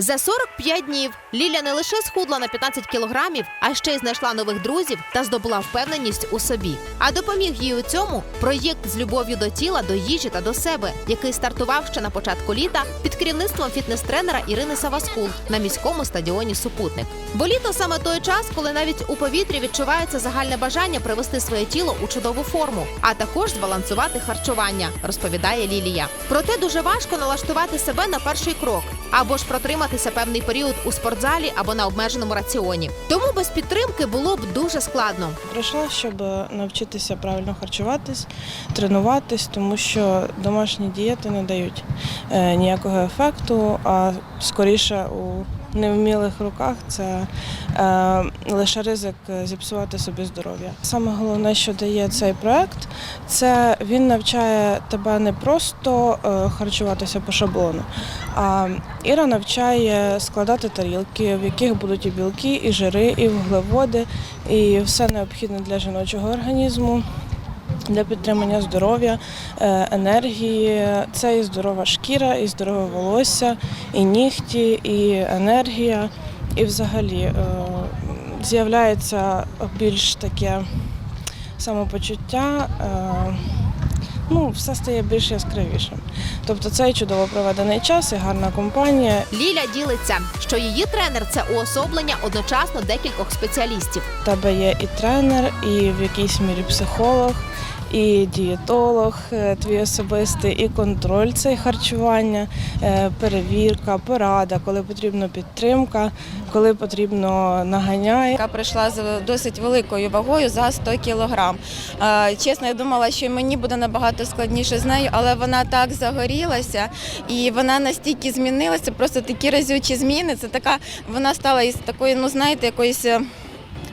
За 45 днів Ліля не лише схудла на 15 кілограмів, а ще й знайшла нових друзів та здобула впевненість у собі. А допоміг їй у цьому проєкт з любов'ю до тіла, до їжі та до себе, який стартував ще на початку літа під керівництвом фітнес-тренера Ірини Саваскул на міському стадіоні Супутник. Бо літо саме той час, коли навіть у повітрі відчувається загальне бажання привести своє тіло у чудову форму, а також збалансувати харчування, розповідає Лілія. Проте дуже важко налаштувати себе на перший крок або ж протриматися певний період у спортзалі або на обмеженому раціоні. Тому без підтримки було б дуже складно. Прийшла, щоб навчитися правильно харчуватись, тренуватись, тому що домашні дієти не дають е, ніякого ефекту, а скоріше у невмілих руках це е, лише ризик зіпсувати собі здоров'я. Саме головне, що дає цей проект, це він навчає тебе не просто е, харчуватися по шаблону, а Іра навчає складати тарілки, в яких будуть і білки, і жири, і вуглеводи, і все необхідне для жіночого організму. Для підтримання здоров'я, е, енергії, це і здорова шкіра, і здорове волосся, і нігті, і енергія. І взагалі е, з'являється більш таке самопочуття. е, Ну, все стає більш яскравішим. Тобто це і чудово проведений час, і гарна компанія, Ліля ділиться, що її тренер це уособлення одночасно декількох спеціалістів. В тебе є і тренер, і в якійсь мірі психолог, і дієтолог, е, твій особистий, і контроль цей харчування, е, перевірка, порада, коли потрібна підтримка, коли потрібно наганяє. яка прийшла з досить великою вагою за 100 кілограм. Чесно, я думала, що мені буде набагато складніше з нею, але вона так загорілася і вона настільки змінилася, просто такі разючі зміни. Це така, вона стала із такої, ну знаєте, якоїсь е,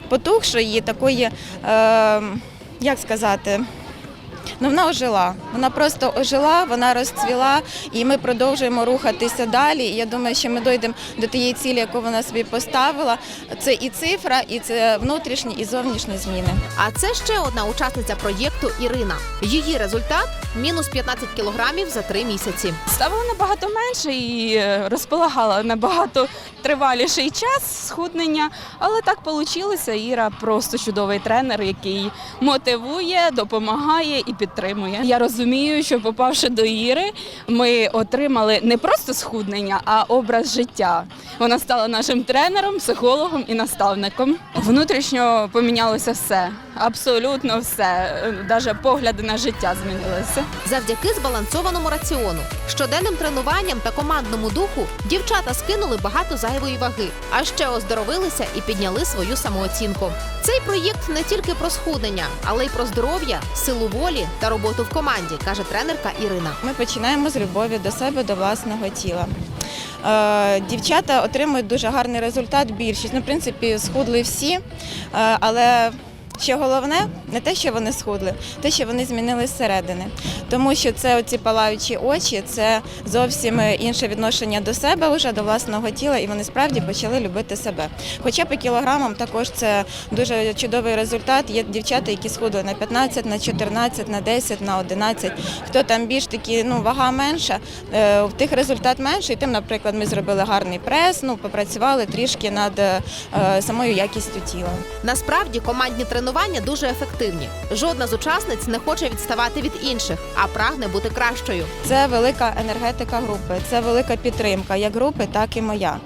потухшої, такої, е, як сказати. Ну, вона ожила. Вона просто ожила, вона розцвіла, і ми продовжуємо рухатися далі. І я думаю, що ми дійдемо до тієї цілі, яку вона собі поставила. Це і цифра, і це внутрішні і зовнішні зміни. А це ще одна учасниця проєкту Ірина. Її результат мінус 15 кілограмів за три місяці. Ставила набагато менше і е, розполагала набагато триваліший час схуднення, але так вийшло. Іра просто чудовий тренер, який мотивує, допомагає і підтримує. Я розумію, що попавши до Іри, ми отримали не просто схуднення, а образ життя. Вона стала нашим тренером, психологом і наставником. Внутрішньо помінялося все, абсолютно все. Навіть погляди на життя змінилися. Завдяки збалансованому раціону, щоденним тренуванням та командному духу дівчата скинули багато зайвої ваги, а ще оздоровилися і підняли свою самооцінку. Цей проєкт не тільки про схуднення, але й про здоров'я, силу волі та роботу в команді, каже тренерка Ірина. Ми починаємо з любові до себе, до власного тіла. Е, Дівчата отримують дуже гарний результат. Більшість, ну, в принципі, схудли всі, е, але що головне, не те, що вони схудли, те, що вони змінили зсередини. Тому що це оці палаючі очі, це зовсім інше відношення до себе, вже до власного тіла, і вони справді почали любити себе. Хоча по кілограмам також це дуже чудовий результат. Є дівчата, які схудли на 15, на 14, на 10, на 11. Хто там більш такі, ну вага менша, е, в тих результат менший. Тим, наприклад, ми зробили гарний прес, ну попрацювали трішки над е, самою якістю тіла. Насправді командні тренування дуже ефективні. Жодна з учасниць не хоче відставати від інших, а прагне бути кращою. Це велика енергетика групи, це велика підтримка як групи, так і моя.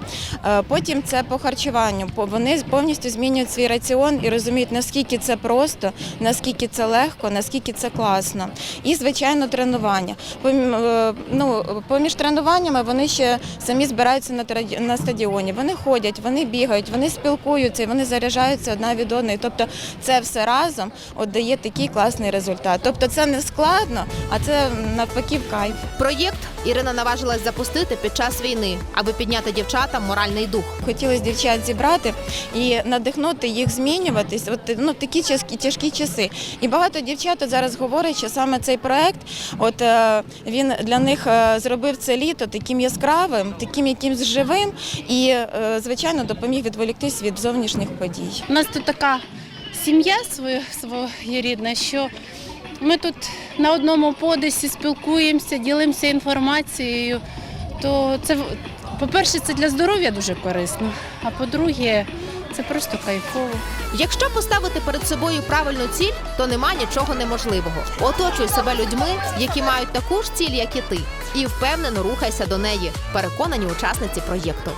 Е, Потім це по харчуванню. Вони повністю змінюють свій раціон і розуміють, наскільки це просто, наскільки це легко, наскільки це класно. І, звичайно, тренування. Е, Ну, поміж тренуваннями вони ще самі збираються на стадіоні. Вони ходять, вони бігають, вони спілкуються, вони заряджаються одна від одної. Тобто це все разом от дає такий класний результат. Тобто це не складно, а це навпаки в кайф. Проєкт Ірина наважилась запустити під час війни, аби підняти дівчатам моральний дух. Хотілося дівчат зібрати і надихнути їх змінюватись. От ну такі тяжкі, тяжкі часи. І багато дівчат от зараз говорять, що саме цей проект, от е, він для них е, зробив це літо таким яскравим, таким якимсь живим, і е, звичайно допоміг відволіктись від зовнішніх подій. У нас тут така сім'я своє- своєрідна, що ми тут на одному подисі спілкуємося, ділимося інформацією. То це По-перше, це для здоров'я дуже корисно, а по-друге, це просто кайфово. Якщо поставити перед собою правильну ціль, то нема нічого неможливого. Оточуй себе людьми, які мають таку ж ціль, як і ти, і впевнено рухайся до неї. Переконані учасниці проєкту.